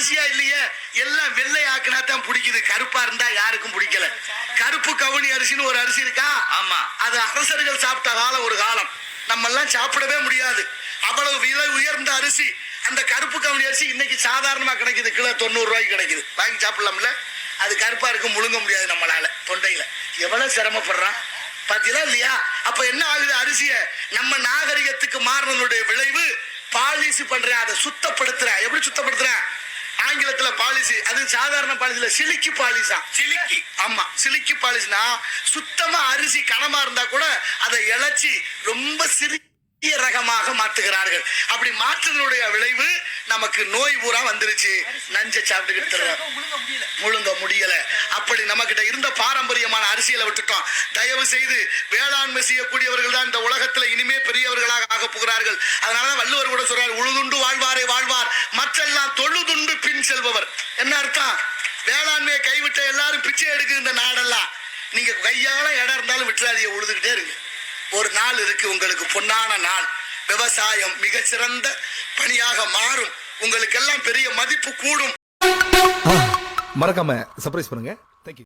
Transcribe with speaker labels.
Speaker 1: அரிசியா இல்லையே? எல்லாம் வெள்ளை ஆக்கினா தான் பிடிக்குது. கருப்பா இருந்தா யாருக்கும் பிடிக்கல. கருப்பு கவுனி அரிசின்னு ஒரு அரிசி இருக்கா?
Speaker 2: ஆமா.
Speaker 1: அது அரசர்கள் சாப்பிட்ட காலம் ஒரு காலம். நம்ம எல்லாம் சாப்பிடவே முடியாது. அவ்வளவு விலை உயர்ந்த அரிசி. அந்த கருப்பு கவுனி அரிசி இன்னைக்கு சாதாரணமா கிடைக்குது. கிலோ தொண்ணூறு ரூபாய்க்கு கிடைக்குது. வாங்கி சாப்பிடலாம்ல? அது கருப்பா இருக்கு முழுங்க முடியாது நம்மளால தொண்டையில. எவ்வளவு சிரமப்படுறான்? பாத்தீங்களா இல்லையா? அப்ப என்ன ஆகுது அரிசிய? நம்ம நாகரிகத்துக்கு மாறினதுடைய விளைவு பாலிசி பண்றேன் அதை சுத்தப்படுத்துறேன் எப்படி ஆங்கிலத்துல பாலிசி அது சாதாரண பாலிசில சிலிக்கி பாலிசா
Speaker 2: சிலிக்கி.
Speaker 1: ஆமா சிலிக்கி பாலிஸ்னா சுத்தமா அரிசி கனமா இருந்தா கூட அதை இழைச்சி ரொம்ப சிறிய ரகமாக மாத்துகிறார்கள். அப்படி மாற்றுதலுடைய விளைவு நமக்கு நோய் பூரா வந்துருச்சு. நஞ்சை சாப்பிட்டுக்கிட்டு. முழுங்க முடியல. அப்படி நமக்கிட்ட இருந்த பாரம்பரியமான அரசியலை விட்டுட்டோம். தயவு செய்து வேளாண்மை செய்யக்கூடியவர்கள் தான் இந்த உலகத்துல இனிமே பெரியவர்களாக ஆக போகிறார்கள். அதனாலதான் வள்ளுவர் கூட சொல்றார் உழுதுண்டு வாழ்வாரே வாழ்வார். மற்றெல்லாம் வேளாண்மையை கைவிட்ட எல்லாரும் பிச்சை எடுக்கு இந்த நாடெல்லாம். நீங்க கையால இடம் இருந்தாலும் விட்டுறாதீங்க உழுதுகிட்டே இருக்கு ஒரு நாள் இருக்கு உங்களுக்கு பொன்னான நாள். விவசாயம் மிகச்சிறந்த பணியாக மாறும். உங்களுக்கு எல்லாம் பெரிய மதிப்பு கூடும்.
Speaker 3: மறக்காம சர்ப்ரைஸ் பண்ணுங்க.